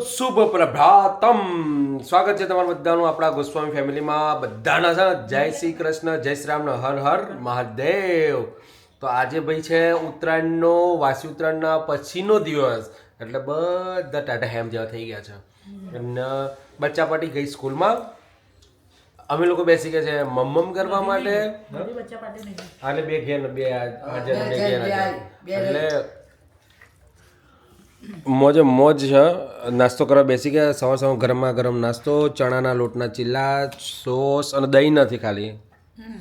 શુભ પ્રભાતમ સ્વાગત છે તમારા બધાનું આપણા ગોસ્વામી ફેમિલીમાં. બધાના છે જય શ્રી કૃષ્ણ જય શ્રી રામ હર હર મહાદેવ. તો આજે ભાઈ છે ઉત્તરાયણનો વાસી ઉત્તરાયણના પછીનો દિવસ. એટલે બધા ટાટા હેમ જેવા થઈ ગયા છે. અને બચ્ચા પાટી ગઈ સ્કૂલમાં. અમે લોકો બેસી ગયા છે મમ્મમ કરવા માટે. હાલે બે ઘેર બે આજે બે ઘેર. એટલે મોજે મોજ છે. નાસ્તો કરવા બેસી ગયા. સવાર સવાર ગરમમાં ગરમ નાસ્તો ચણાના લોટના ચીલા સોસ અને દહીં નથી ખાલી.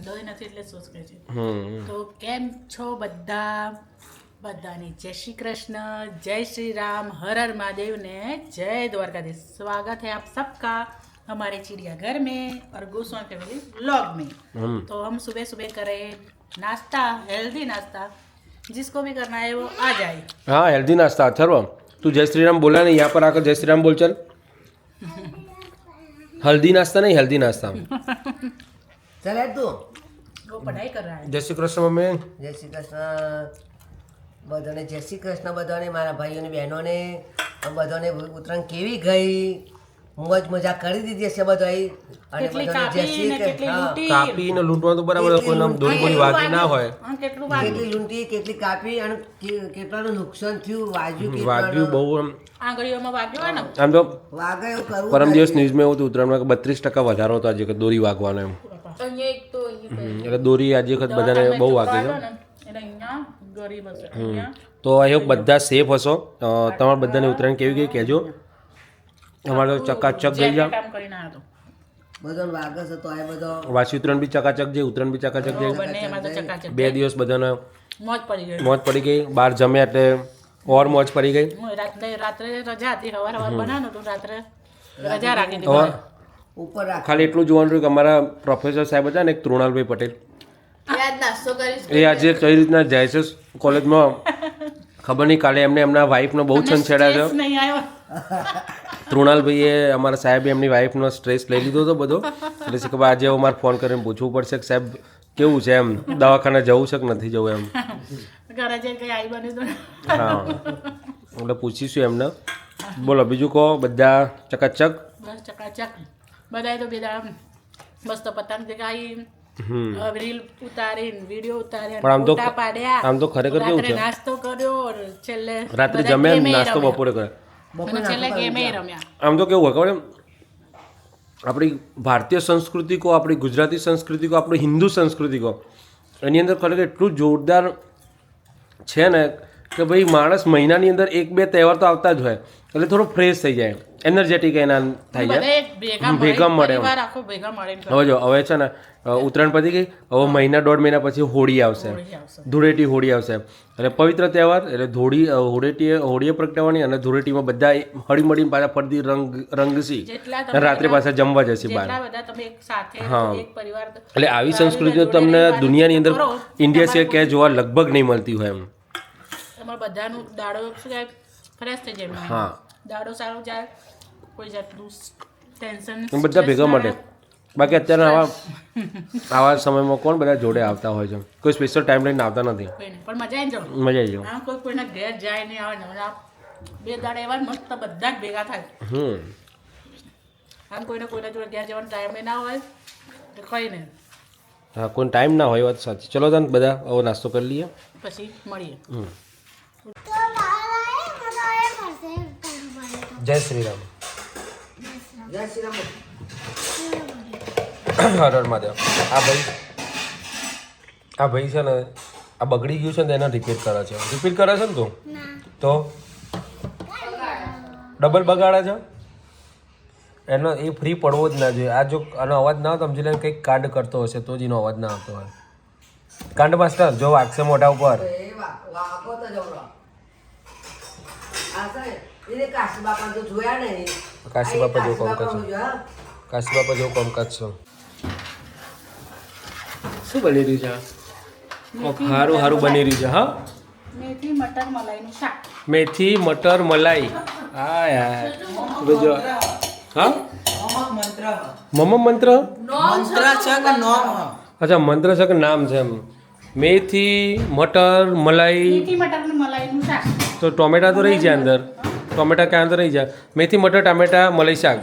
દહીં નથી એટલે સોસ કહે છે. તો કેમ છો બધા? બધાની જય શ્રી કૃષ્ણ જય શ્રી રામ હર હર મહાદેવ ને જય દ્વારકાધીશ. સ્વાગત હૈ આપ સબકા हमारे चिड़ियाघर में और गोस्वामी फैमिली ब्लॉग में તો હમ सुबह सुबह કરે નાસ્તા હેલ્ધી નાસ્તા. जिसको भी करना है वो आ जाए हाँ हेल्दी नाश्ता अथर्व तू जय श्री राम बोला नहीं यहाँ पर आकर जय श्री राम बोल चल हल्दी नाश्ता नहीं हेल्दी नाश्ता ચલે તું वो पढ़ाई कर रहा है जय श्री कृष्ण मम्मी જય શ્રી કૃષ્ણ બધાને જય શ્રી કૃષ્ણ બધાને મારા ભાઈઓને બહેનોને બધાને ઉત્તરાયણ કેવી ગઈ મોજ મજા કરી દીધી હશે બધાએ અને કેટલી બધાને જય કાપી શ્રી ને કૃષ્ણ કાપી ને લૂંટવાનું તો બરાબર કોઈ દોરી વાગી ના હોય. કેટલું વાગ્યું કેટલી લૂંટી કેટલી કાપી અને કેટલાનું નુકસાન થયું વાગ્યું વાગ્યું બહુ આમ આંગળીઓમાં વાગ્યું હોય ને? આમ તો વાગે કરવું પરમ દિવસ ન્યૂઝમાં એવું હતું ઉત્તરાયણમાં બત્રીસ ટકા વધારો હતો આજે કે દોરી વાગવાનો એમ. અહીંયા એક તો અહીંયા હમ, એટલે દોરી આજે વખત બધાને બહુ વાગે છે. એટલે અહીંયા ગરીબ હશે. અહીંયા તો આઈ હોપ બધા સેફ હશો. તમારા બધાને ઉત્તરાયણ કેવી ગઈ કહેજો. અમારે તો ચકાચક ગઈ જાવ જા કામ કરીને આવ્યો બધાને વાગે છે આ બધો. વાસી ઉત્તરાયણ બી ચકાચક જઈ ઉત્તરાયણ બી ચકાચક ચકાચક બે દિવસ બધાને મોજ પડી ગઈ. મોજ પડી ગઈ બહાર જમ્યા એટલે ઓર મોજ પડી ગઈ. રાત્રે રાત્રે રજા હતી સવાર સવાર બનાવવાનું હતું રાત્રે રજા રાખી દીધી ઉપર ખાલી એટલું જોવાનું રહ્યું કે અમારા પ્રોફેસર સાહેબ હતા ને એક તૃણાલભાઈ પટેલ. એ આજે કઈ રીતના જાય છે કોલેજમાં ખબર નહીં કાલે એમને એમના વાઈફનો બહુ છંછેડા છે સ્ટ્રેસ નહીં તૃણાલભાઈએ અમારા સાહેબે એમની વાઈફનો સ્ટ્રેસ લઈ લીધો હતો બધો. એટલે છે કે આજે આજે મારે ફોન કરીને પૂછવું પડશે કે સાહેબ કેવું છે એમ? દવાખાને જવું છે કે નથી જવું એમ? હા. એટલે પૂછીશું એમને. બોલો બીજું કહો બધા ચકાચક? બસ ચકાચક. બધા તો બધા મસ્ત પતંગ હમ રીલ ઉતારી વીડિયો ઉતારી પણ આમ તો- પાડ્યા. આમ તો ખરેખર કેવું છે? નાસ્તો કર્યો છેલ્લે રાત્રે જમ્યા નાસ્તો બપોરે કર્યો. છેલ્લે ગેમે રમ્યા આમ તો કેવું હોય ખબર એમ? આપણી ભારતીય સંસ્કૃતિ કહો આપણી ગુજરાતી સંસ્કૃતિ કહો આપણી હિન્દુ સંસ્કૃતિ કહો એની અંદર ખરેખર એટલું જોરદાર છે ને કે ભાઈ માણસ મહિનાની અંદર એક બે તહેવાર તો આવતા જ હોય. એટલે થોડો ફ્રેશ થઈ જાય. એનર્જેટિક એના થઈ જાય ભેગમ ભેગા મળે. હવે જો હવે છે ને ઉત્તરાયણ પતી ગઈ હવે મહિના દોઢ મહિના પછી હોળી આવશે. ધૂળેટી હોળી આવશે. એટલે પવિત્ર તહેવાર એટલે ધોળી હોળેટી હોળીએ પ્રગટાવવાની અને ધૂળેટીમાં બધા હળી મળીને પાછા ફરતી રંગ રંગસી. અને રાત્રે પાછા જમવા જશે બહાર. હા. એટલે આવી સંસ્કૃતિઓ તમને દુનિયાની અંદર ઇન્ડિયા સિવાય ક્યાંય જોવા લગભગ નહીં મળતી હોય એમ. તમારે બધાનું દાડો શું કહેવાય? ફ્રેશ થઈ જાય હા. દાડો સારો જાય કોઈ જાતનું ટેન્શન બધા ભેગા માટે. બાકી અત્યારે આવા. આવા સમયમાં કોણ બધા જોડે આવતા હોય છે? કોઈ સ્પેશિયલ ટાઈમ લઈને આવતા નથી. પણ મજા આવી જાવ મજા આવી જાય આમ કોઈ કોઈના ઘેર જાય નહીં આવે બે દાડા એવા મસ્ત બધા જ ભેગા થાય. હમ. આમ કોઈને કોઈના જોડે ઘેર જવાનો ટાઈમ ના હોય તો કઈ નહીં. હા કોઈ ટાઈમ ના હોય વાત સાચી. ચલો તને બધા આવો નાસ્તો કરી લઈએ. પછી મળીએ. હમ. જય શ્રી રામ જય શ્રી રામ હર હર મહાદેવ આ ભાઈ આ ભાઈ છે ને આ બગડી ગયું છે ને તો એને રિપેર કરે છે. રિપેર કરે છે ને તું? તો? ડબલ બગાડે છે? એનો એ ફ્રી પડવો જ ના જોઈએ. આ જો આનો અવાજ ના આવતો સમજી લે કંઈક કાંડ કરતો હશે તો જ એનો અવાજ ના આવતો હોય. કાંડ માસ્ટર જો વાગશે મોઢા ઉપર. છે એને કાશી બાપા તો જોયા નહીં. કાશી બાપા જો કોમ કરશે. કાશી બાપા જેવું કામકાજ છે. શું બની રહ્યું છે? કોક સારું સારું બની રહ્યું છે હા? મેથી મટર મલાઈનું શાક. મેથી મટર મલાઈ. હા યાર. જો હા? મમ મંત્ર? મંત્ર છે કે નામ? અચ્છા મંત્ર છે કે નામ છે એમ. મેથી મટર મલાઈ. મેથી મટરનું મલાઈનું શાક. તો ટોમેટા તો રહી છે અંદર. ટોમેટા ક્યાં તો નહીં જાય મેથી મટર ટામેટા મલાઈ શાક.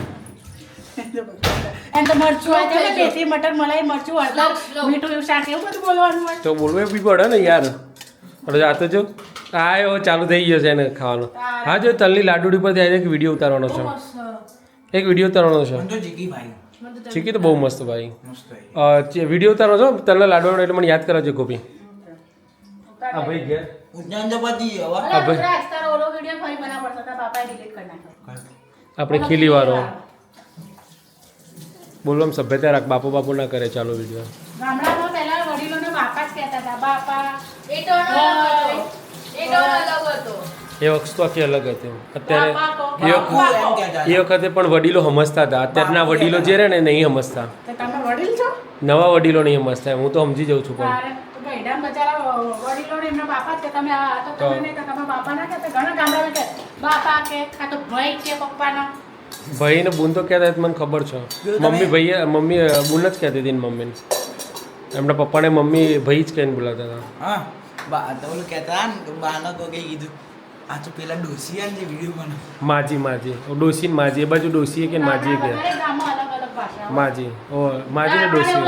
એમ તો મરચું હોય છે ને મેથી મટર મલાઈ મરચું હળદર મીઠું એવું શાક એવું બધું બોલવાનું હોય. તો બોલવું બી પડે ને યાર. હવે આ તો જો. આ એવો ચાલુ થઈ ગયો છે એને ખાવાનો. હા જો તલની લાડુડી પર થાય એક વીડિયો ઉતારવાનો છે. એક વીડિયો ઉતારવાનો છે. તો ચીકી તો બહુ મસ્ત ભાઈ. મસ્ત વીડિયો ઉતારવાનો છો તલના લાડવાનો એટલે મને યાદ કરાવજો ગોપી. હા ભાઈ ગયો આપણે ખીલી વાળો. બોલો સભ્યતા રાખ બાપુ બાપુ ના કરે ચાલો વીડિયો ગામડામાં પહેલા વડીલોને બાપા જ કહેતા હતા બાપા. એ એ ટોન અલગ હતો. એ વખત તો આખી અલગ હતી. અત્યારે એ વખત પણ વડીલો સમજતા હતા. અત્યારના વડીલો જે રહે ને નહીં સમજતા. તો તમે વડીલ છો? નવા વડીલો નહીં સમજતા. હું તો સમજી જાઉં છું પણ. તારે તો બચારા વડીલોને એમના બાપા જ કે તમે આ તો તો. તમે નહીં તો બાપા ના કહેતા ઘણા ગામડામાં કહે બાપા કે કાં તો ભાઈ કે પપ્પાનો. ભાઈ ને બુન તો કહેતા મને ખબર છે. મમ્મી ભાઈ મમ્મી બુન જ કહેતી હતી ને મમ્મીને. એમના પપ્પાને મમ્મી ભાઈ જ કહીને બોલાતા હતા. હા બા તો ઓલું કહેતા બાનો તો કઈ કીધું. આ તો પેલા ડોસિયા જે વીડિયો બને માજી માજી. ઓ ડોસી માજી. એ બાજુ ડોસી કે માજી કે? દરેક ગામમાં અલગ અલગ ભાષા હોય. માજી. ઓ માજી ને ડોસી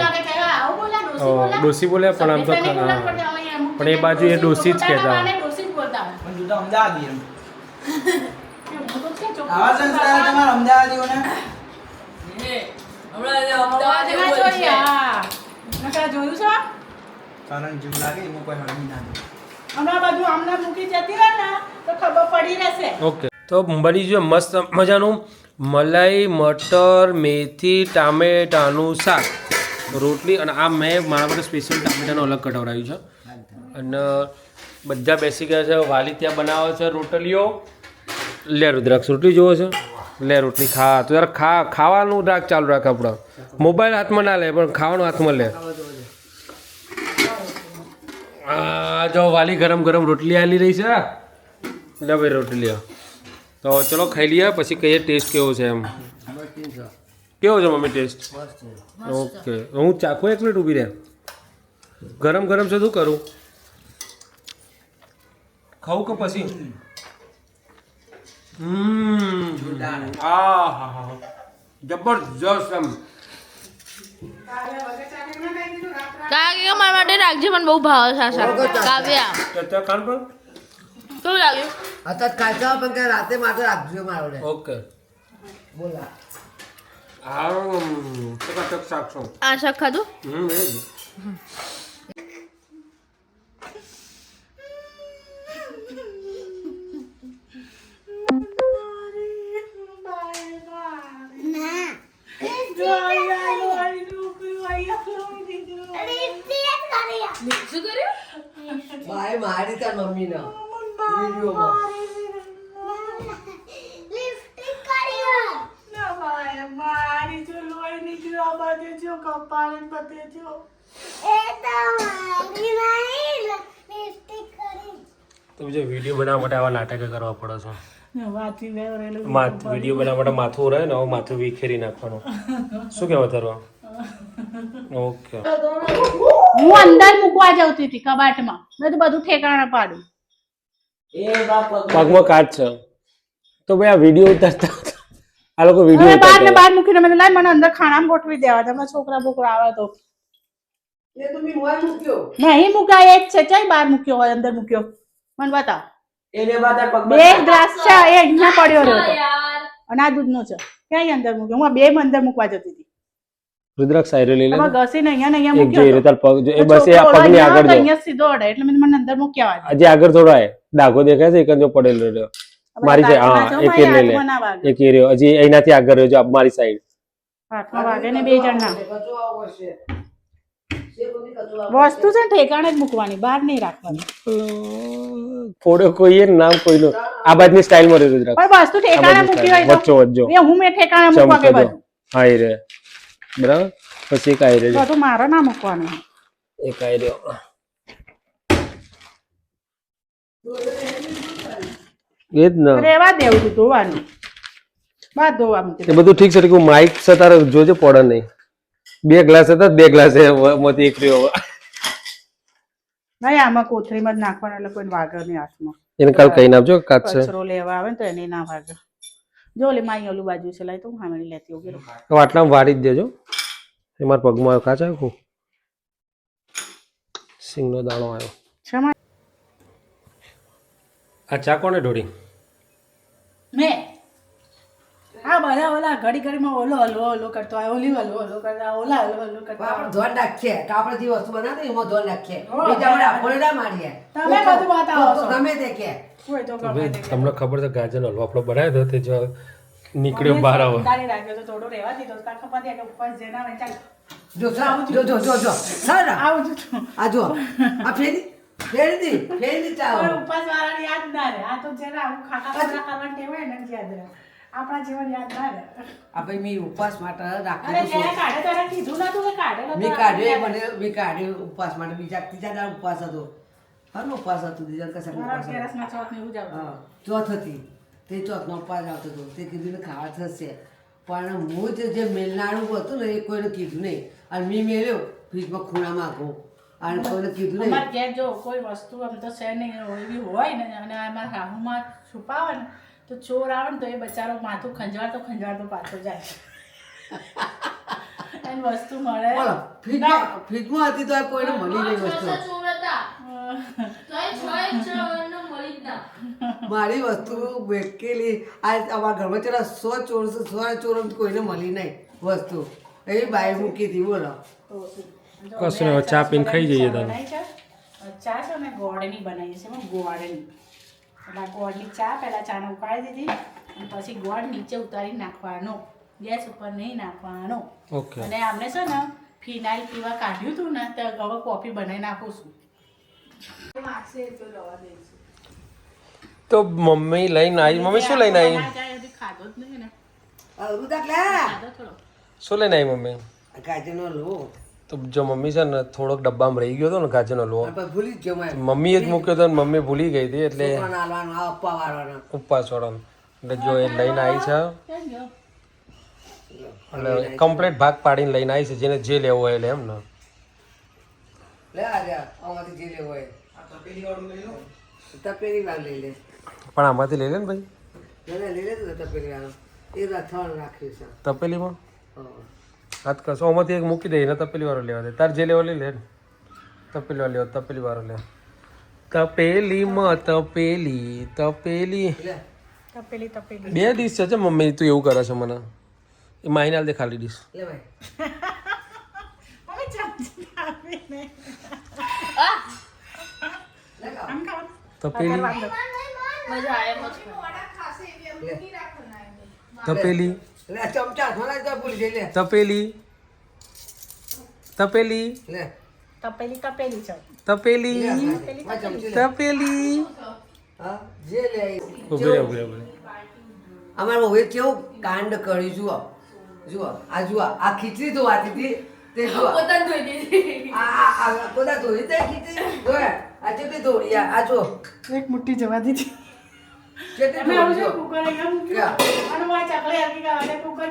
ડોસી? ડોસી પણ આમ તો પણ એ બાજુ એ ડોસી જ કહેતા. ઓકે. તો બની જો મસ્ત મજાનું મલાઈ મટર મેથી ટામેટાનું શાક. રોટલી અને આ મેં મારા માટે સ્પેશિયલ ટામેટાનું અલગ કઢાવડાવ્યું છે. અને બધા બેસી ગયા છે, વાલી ત્યાં બનાવે છે રોટલીઓ. લે રુદ્રાક્ષ, રોટલી જોવો છે. લે રોટલી, ખા. તો યાર ખા, ખાવાનું રાખ, ચાલુ રાખ આપણો. મોબાઈલ હાથમાં ના લે, પણ ખાવાનું હાથમાં લે. જો વાલી ગરમ ગરમ રોટલી આલી રહી છે. લે ભાઈ રોટલી તો ચલો ખાઈ લઈએ, પછી કહીએ ટેસ્ટ કેવો છે એમ. કેવો છે મમ્મી ટેસ્ટ ઓકે હું ચાખું એક મિનિટ ઊભી રહે ગરમ ગરમ છે શું કરું? ખાવું કે પછી? હમ. આ હા હા જબરજસ્ત એમ. કાવ્ય મારા માટે રાખજે મને બહુ ભાવે છે આ શાક. કાવ્યા. ચર્ચા કાન પર કેવું લાગ્યું? અત્યારે કાચા પણ કે રાતે માટે રાખજો મારો. ને ઓકે બોલા. આ ચકાચક શાક છો આ શાક ખાધું? હમ એ જ શું કર્યું ભાઈ મારી તાર મમ્મીનો વિડીયોમાં મારી જો લોહી નીકળ્યો જો કપાળ બધે જો તમે જે વીડિયો બનાવવા માટે આવા નાટક કરવા પડે છે. વેવરેલું માથ વીડિયો બનાવવા માટે માથું રહે ને હવે માથું વિખેરી નાખવાનું. શું કહેવા તારો? ઓકે. હું અંદર મૂકવા જાવતી હતી કબાટમાં. મેં તો બધું ઠેકાણે પાડું. એ બાપ પગમાં કાચ છે. તો ભાઈ આ વીડિયો ઉતારતા. આ લોકો વીડિયો બહાર ને બહાર મૂકીને મને લાય મને અંદર ખાણામાં ગોઠવી દેવા તમે છોકરા બોકરા આવે તો. એ તો મી મોય મૂક્યો. નહીં મુકાય એક છે. ચાઈ બહાર મૂક્યો હોય અંદર મૂક્યો? મને બતાવ. એને બાદ પગ બે ગ્લાસ છે. એ અહીંયા પડ્યો રહ્યો હતો. યાર. અને આ દૂધનો છે. ક્યાંય અંદર મૂક્યો? હું બે અંદર મૂકવા જતી હતી. રુદ્રાક્ષ આયરો લઈ લે એમાં ઘસીને અહીંયા ને અહીંયા મૂક્યો પગ જો- એ બસ એ આ પગની આગળ જો. અહીંયા સીધો અડે. એટલે મને અંદર મૂક્યા હોય. આગળ થોડો આય. ડાઘો દેખાય છે એક જ પડેલો રહ્યો. મારી આ હા, એક એ લઈ લે. એક એ રહ્યો હજી એનાથી આગળ રહ્યો જો મારી સાઈડ હાથમાં વાગે ને બે જણના. વસ્તુ છે ઠેકાણે જ મૂકવાની બહાર નહીં રાખવાની. ફોડો કોઈ નામ કોઈનો. આ બાજની સ્ટાઈલમાં રહ્યો રાખ પણ વસ્તુ ઠેકાણે મૂકી હોય વચ્ચો વચ્ચો. એ હું મે ઠેકાણે મૂકવા કે બધું હા એ રે. બરાબર? પછી એક આઈ રહ્યો તો મારો ના મૂકવાનો. એક આઈ રહ્યો. એ જ ને. રેવા દેવું હતું ધોવાનું. બાદ ધોવા એ બધું ઠીક છે કે માઇક છે તારે જોજે પડે નહીં. બે ગ્લાસ હતા બે ગ્લાસમાંથી એક રહ્યો નહીં આમાં કોથળીમાં જ નાખવાનું એટલે કોઈ વાગે નહીં હાથમાં. એને કાલ કહીને આપજો કે કાચ છે. કચરો લેવા આવે ને તો એને ના વાગે. જો ઓલી માઈ ઓલું બાજુ છે લાઈ તો હું હામેણી લેતી હોઉં પેલું હવે વાળી જ દેજો. એ મારા પગમાં આવ્યો કાચ આવ્યો સિંગનો દાણો આવ્યો. આ ચા કોને ઢોળી? મેં. આ બધા ઓલા ઘડી ઘડીમાં ઓલો હલવો હલવો કરતો આ ઓલી હલવો હલવો કરતા ઓલા હલવો હલવો કરતા. આપણે ધોન રાખીએ. કે આપણે જે વસ્તુ બનાવીએ એમાં ધોન રાખીએ. બીજા આપણે આપણને ના મારીએ. તમે બધું બતાવો તો. ગમે તે કે. તો તમને ખબર છે ગાજર હલવો આપણો બનાવ્યો હતો તે જો નીકળ્યો બહાર આવો. ઉતારી રાખ્યો તો થોડો રહેવા દીધો. તો ખબર કે ઉપવાસ જેના હોય જો જો જો જો જો સર. આવું જ છું. આ જો. આ ફેરી. ફેરી દી ફેરી દી ચાવો પણ ઉપવાસ વાળાને યાદ ના રહે. આ તો જેને આવું ખાખા ખાખા કરવાનું ટેવ હોય ને યાદ રહે. આપણા જીવન યાદ ના રહે. આપણે મેં ઉપવાસ માટે અરે રાખ્યું કાઢે તારે કીધું નતું કે કાઢે તો મેં કાઢ્યો મને મેં કાઢ્યો ઉપવાસ માટે. બીજા ત્રીજા દાડા ઉપવાસ હતો. હરનો ઉપવાસ હતો બીજા કશા ઉપવાસ હા ચોથ હતી. તે ચોથનો ઉપવાસ આવતો હતો. તે કીધું ને ખાવા થશે. પણ હું જ જે મેલનારું હતું ને એ કોઈને કીધું નહીં. અને મેં મેળ્યો ફ્રીજમાં ખૂણામાં આખો અને કોઈને કીધું નહીં. અમારે ઘેર જો કોઈ વસ્તુ આમ તો છે નહીં એવી હોય ને અને અમારા રાહુમાં છુપાવે ને તો ચોર આવે ને તો એ બચારો માથું ખંજવાળતો ખંજવાળતો પાછો જાય. એની વસ્તુ મળે. બોલો ફ્રીજમાં ફ્રીજમાં હતી તો કોઈને મળી નહીં વસ્તુ. મારી વસ્તુ બેકેલી આ અમારા ઘરમાં ચલા સો ચોર સો ચોર કોઈને મળી નહીં વસ્તુ. એવી બાય મૂકી હતી બોલો. તો કશું નહીં, હવે ચા પીને ખાઈ જઈએ તમે છે. ચા છે ને ગોળની બનાવી છે ગોળની. એટલે ગોળની ચા પહેલાં ચાને ઉકાળી દીધી અને પછી ગોળ નીચે ઉતારી નાખવાનો ગેસ ઉપર નહીં નાખવાનો. ઓકે. અને આપણે છે ને ફિનાઇલ પીવા કાઢ્યું હતું ને તો હવે કોફી બનાવી નાખું છું. તો મમ્મી લઈને આવી મમ્મી શું લઈને આવી? ખાધો જ નહીં ને. શું લઈને આવી મમ્મી? ગાજરનો લો તો જો મમ્મી છે ને થોડોક ડબ્બામાં રહી ગયો હતો ને ગાજરનો જ ગયો મમ્મીએ જ મૂક્યો હતો ને મમ્મી ભૂલી ગઈ હતી એટલે વાળવાનો ઉપવાસ વાળાનો એટલે જો એ લઈને આવી છે. એટલે કમ્પ્લીટ ભાગ પાડીને લઈને આવી છે જેને જે લેવો હોય એટલે એમ ને. લે લે પણ આમાંથી લઈ લે ને ભાઈ? લે લે લે તપેલીમાં? હાથ કશો સોમાંથી એક મૂકી દે એને તપેલી વાળો લેવા દે. તાર જે લેવા લઈ લે ને. તપેલી વાળો લેવા તપેલી વાળો લે. તપેલીમાં તપેલી તપેલી. તપેલી તપેલી. બે ડીશ છે છે મમ્મી તું એવું કરે છે મને. એ માઈને હાલ દે ખાલી ડીશ લે ભાઈ. તપેલી. તપેલી. લે ચમચા લાવી દો, ભૂલી લે. તપેલી. તપેલી. લે. તપેલી તપેલી છે. તપેલી. તપેલી હા જે લે. ઊભી ઊભી ઊભી. અમારે હવે કેવું કાંડ કર્યું જુઓ. જુઓ. આ જુઓ આ ખીચડી ધોવાતી હતી. તે જુઓ. આ આ- આ પોતા ધોઈ તે ખીચડી. ધોય આ કેટલી ધોઈ આ જો જુઓ. એક મુઠ્ઠી જવા દીધી. કેટલી અમે આવું ધોઈ છે જુઓ કુકર અહીંયા અને હું આ ચકલી હરકી ગાવા દે કુકર.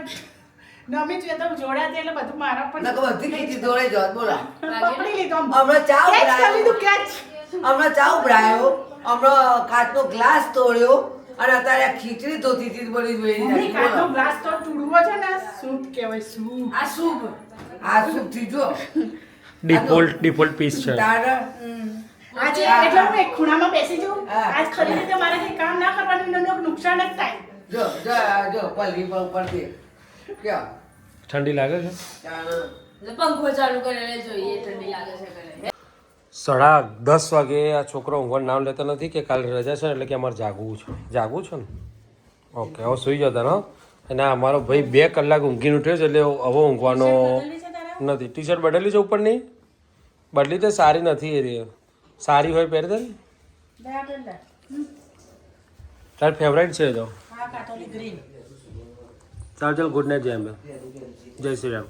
નમી જ તો જોડ્યા એટલે બધું મારા પર ના બધી ખીચડી ધોળે જોત બોલો. પકડી લીધો હમણાં ચા ઉભરાયો. લીધું catch. હમણાં ચા ઉભરાયો. હમણાં કાચનો ગ્લાસ તોડ્યો. અને અત્યારે આ ખીચડી ધોતી હતી બધી જોઈ કાચનો ગ્લાસ તો તૂડવો છે ને સૂપ કહેવાય સૂપ આ સૂપ આ સૂપથી જો. ડિફોલ્ટ ડિફોલ્ટ પીસ છે. તારે આજે એટલે હું એક ખૂણામાં બેસી જાઉં. આજ ખરી રીતે મારે કઈ કામ ના કરવાનું એનું નુકસાન જ થાય. જો જો જો પલ્લી પર ઉપરથી. કે ઠંડી લાગે છે? પંખો ચાલુ કરેલે જોઈએ ઠંડી લાગે છે કરે સાડા દસ વાગે આ છોકરો ઊંઘવાનું નામ લેતો નથી કે કાલે રજા છે એટલે કે અમારે જાગવું છે. જાગવું છે ને? ઓકે હવે સુઈ જતા ને અને આ અમારો ભાઈ બે કલાક ઊંઘીને ઉઠ્યો છે એટલે હવે ઊંઘવાનો નથી. ટી શર્ટ બદલી છે ઉપરની? બદલી તો સારી નથી એ રહી. સારી હોય પહેરી દે ને દયા કરી દે. હમ. તારી ફેવરાઇટ છે તો ચાલ ચાલ ગુડ નાઇટ જય જય શ્રી રામ